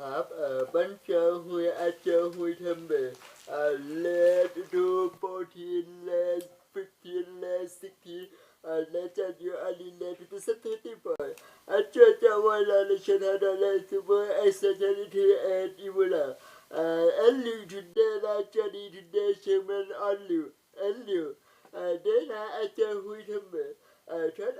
ครับเอ่อบัญชาหุยอาเจารย์หุยทำเบเอ่อเลดดูโปรตีนเลดฟิกทีนเลดสิกทีเอ่อเลดจัดยูอาลีเลดตุสัตย์ที่อยอาเจารย์จะว่าลาเลชนะดาเลซูเปอร์เอสเซนลิทีเอ็ดอีวูลาเอ่อเอลลิวทูเดย์ลาจารีทูเดย์เชมันออลลิวเอลลิวเอ่อเดน่าอาเจารย์หุยทำเบเอ่อฉัน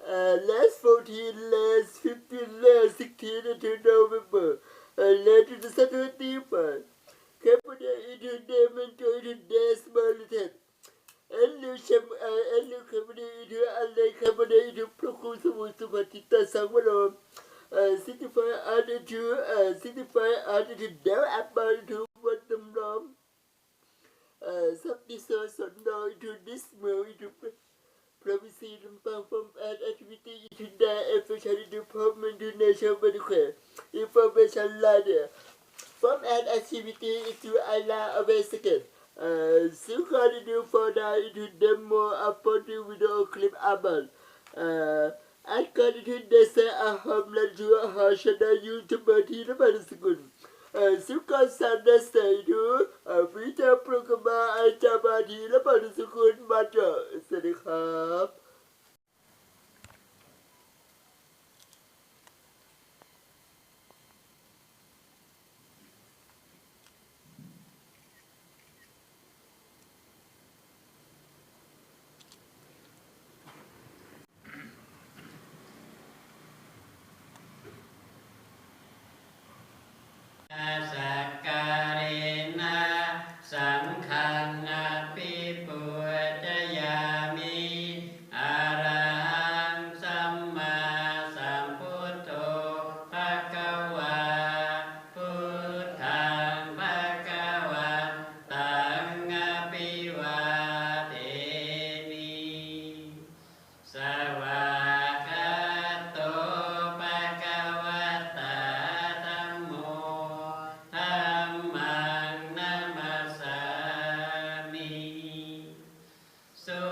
Uh, last 14, last 15, last 16 until November. Uh, and later the Saturday month. Cambodia entertainment into dance marathon. And new sham and new company into unlike company into Prokusamu to Matita Sangwano. Signify attitude, uh, signify attitude, now about to what them um, uh, wrong. Sub this so now into this mill into. Ravisirm pam pam at atviti yitunda efesari de pam menduna şabadıkı. İpa beşallade. Pam at asiviti itu ala avesike. Sıkarı de fada itu demo apotu video klip abal. At kanıtın dese ahamlar juha haşada YouTube'a değil ben sıkıntı. สุขสันต์เสดูวิจารณ์ปรแกรมอาจารย์มาดีและบรรสุขุณมาเจอสวัสดีครับ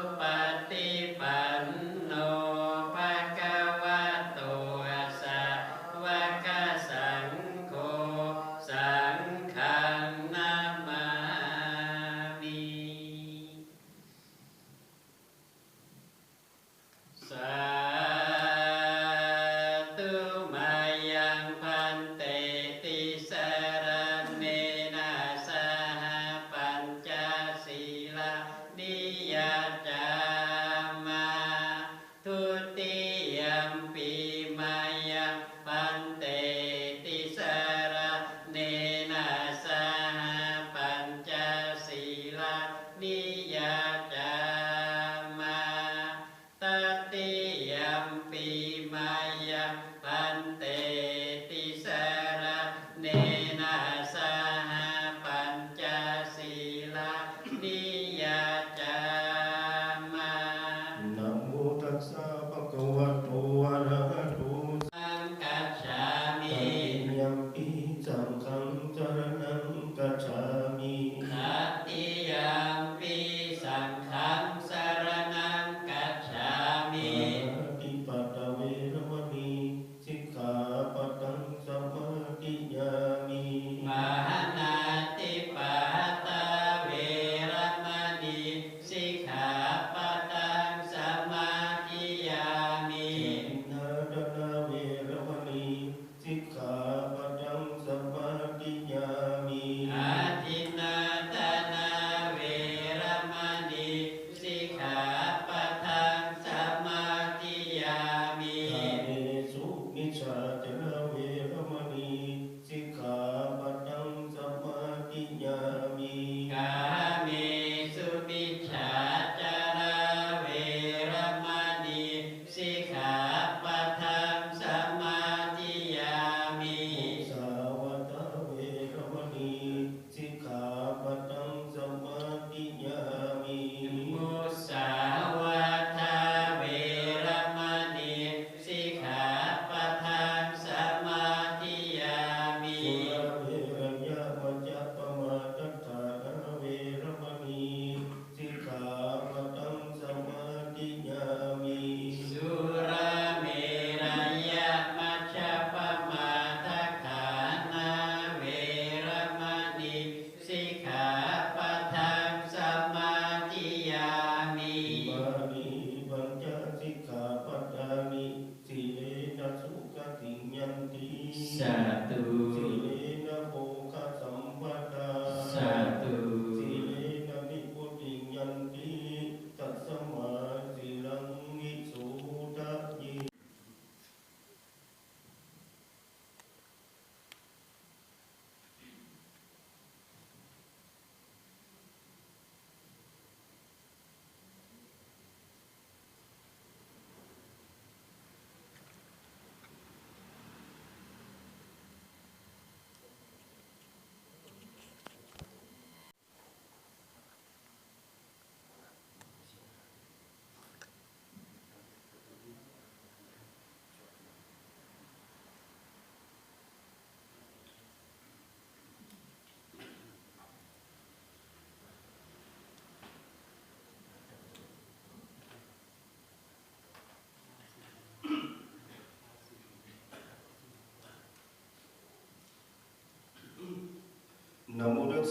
สุ Yeah.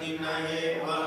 ทน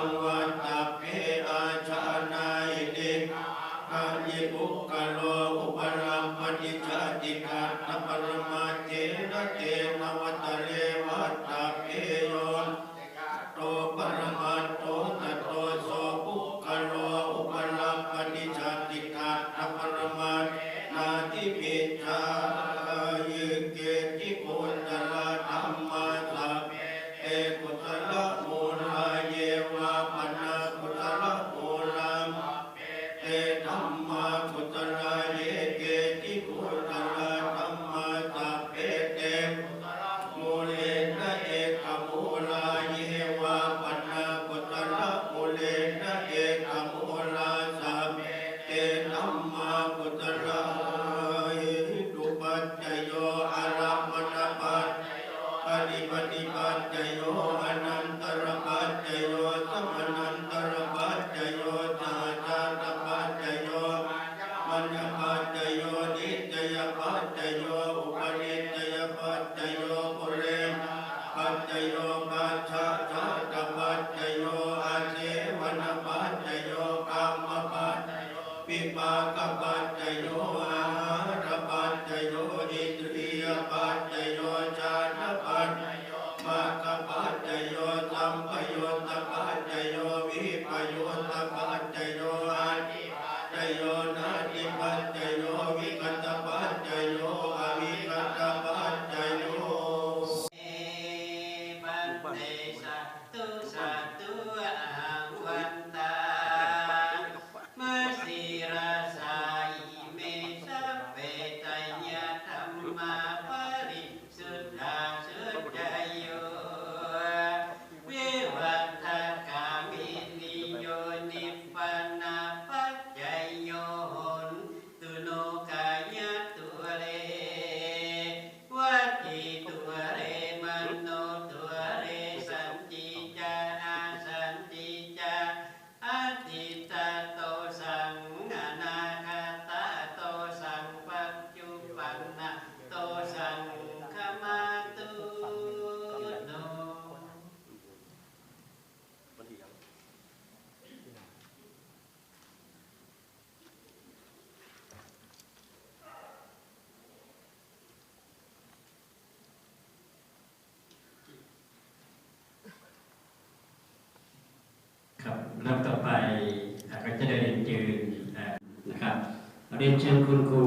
รียนเชิญคุณครู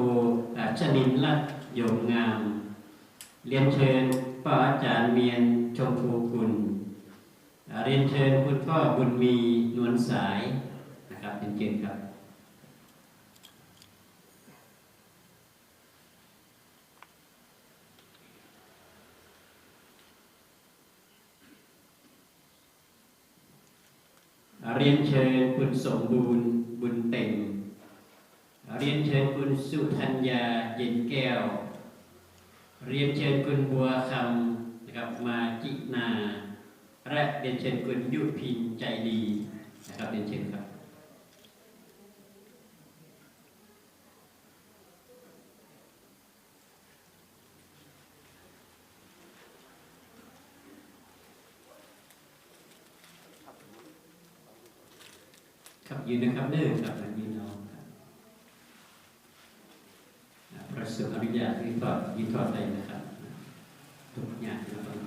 ชนินลัดโยมงาม เรียนเชิญป้าอาจารย์เมียนชมพูคุณ เรียนเชิญคุณพ่อบุญมีนวลสายนะครับเรียนเชิครับเรียนเชิญคุณสมบูรณ์บุญเต็ม เรียนเชิญคุณสุธัญญาเย็นแก้ว เรียนเชิญคุณบัวคำนะครับมาจินาและเรียนเชิญคุณยุพินใจดีนะครับเรียนเชิญครับครับยืนนะครับเด้อครับยืนเอาครับอ่าประสบอนุญาตยืนทอดยืนทอดได้นะครับทุกอย่างนะครับ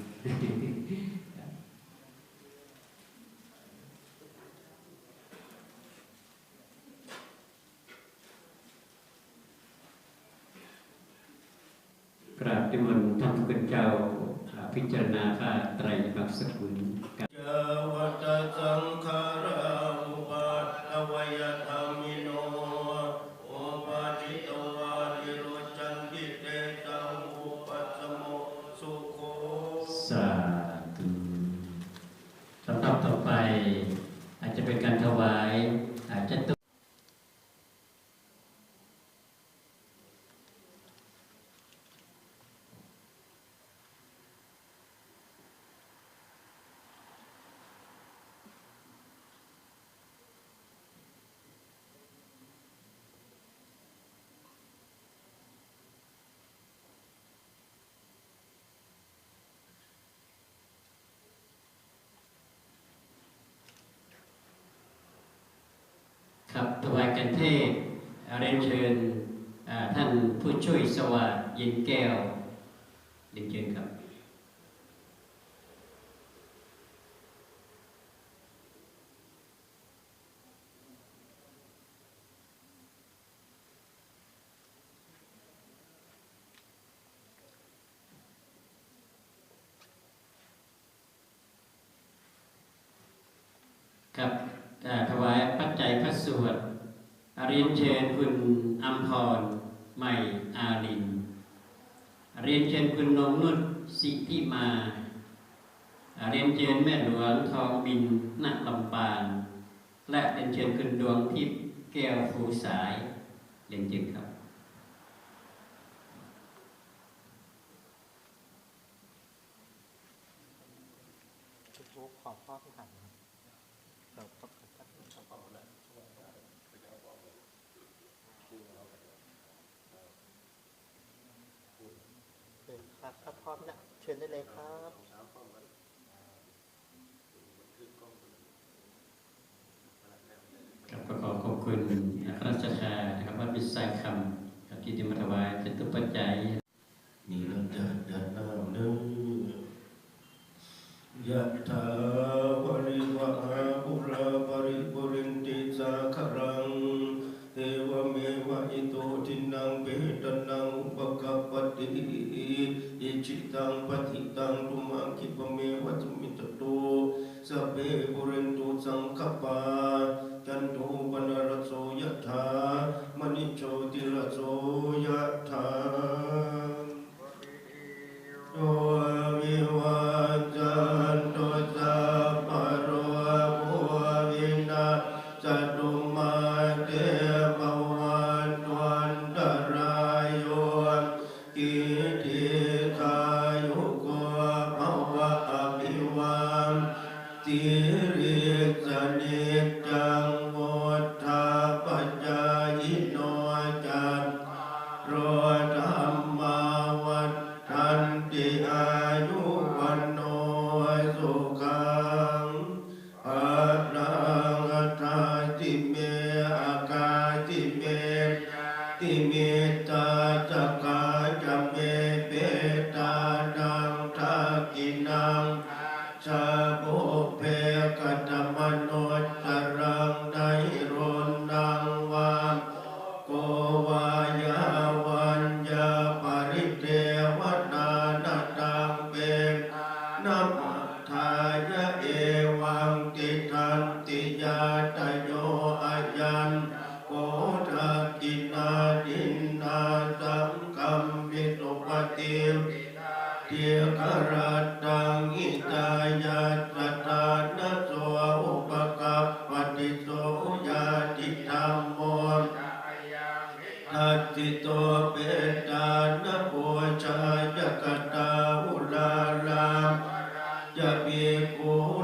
ครับ กราบ นิมนต์ท่านผู้เป็นเจ้าพิจารณาพระไตรลักษณ์สกุลกับ เจวัตสังขาราอุปัตถวยธรรมิโนโอปาติโตวาลิโรจันติเตตังอุปัสสโมสุโข สาธุลำดับต่อไป อาจจะเป็นการถวาย อาจจะตุ ครับถวายกันเทศเรียนเชิญท่านผู้ช่วยสวัสดิ์ยินแก้วเรียนเชิญครับอ่าถวายปัจจัยพระสวดเรียนเชิญคุณอัม พรใหม่อาริน เรียนเชิญคุณนงนุชสิทธิมา เรียนเชิญแม่หลวงทองบินนักลำปางและเรียนเชิญคุณดวงทิพย์แก้วฟูสายเรียนเชิญครับ ครับถ้าพร้อมนะเชิญได้เลยครับกับขอขอบคุณพระราชทานนะครับว่าบิสายคำที่ดิมัตวายเป็นตุปัจจัยมีรเดินเดับน้ำเนื้อยะถา ตังปฏิตังตุมังคิปเมวัจมิตตุสเปปุเรนตุสังคปาจันตุปนา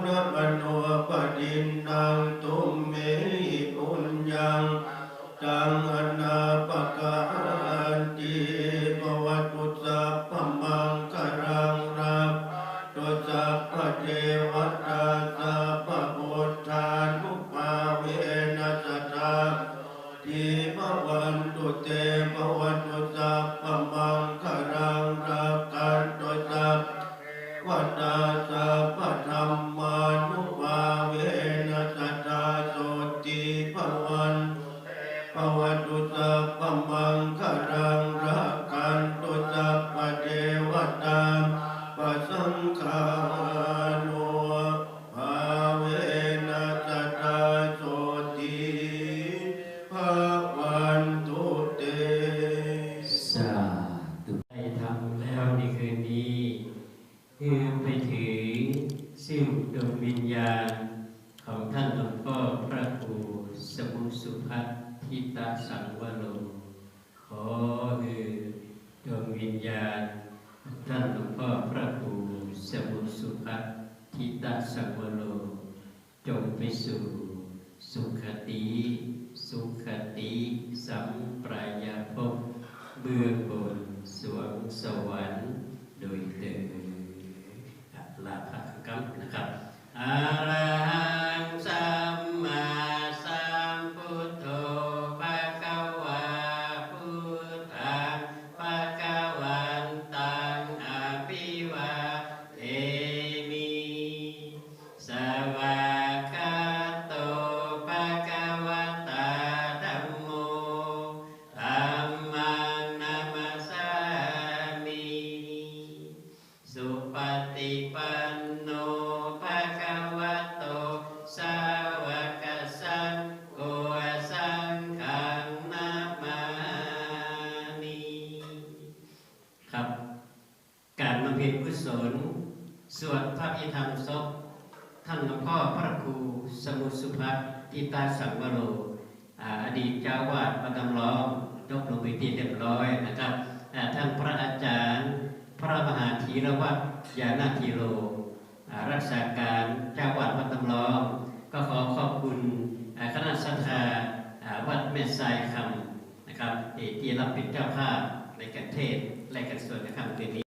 นมโนปดินนางตุมเมหิปุญญังตัง Pai, não crava. พ็ญกุศลสวดพระพิธรรมศพท่านหลวงพ่อพระครูสมุสุภัทติตาสังวโรออดีตเจ้าวาดประดำล้อมยกลงไปที่เรียบร้อยนะครับท่านพระอาจารย์ พระมหาธีรวัฒยานาธีโรรักษาการเจ้าวาดวัดตำล้อม ก็ขอขอบคุณคณะสัทธาวัดแม่ทรายคำนะครับที่รับเป็นเจ้าภาพในการเทศและการสวดใะคำเดือนนี้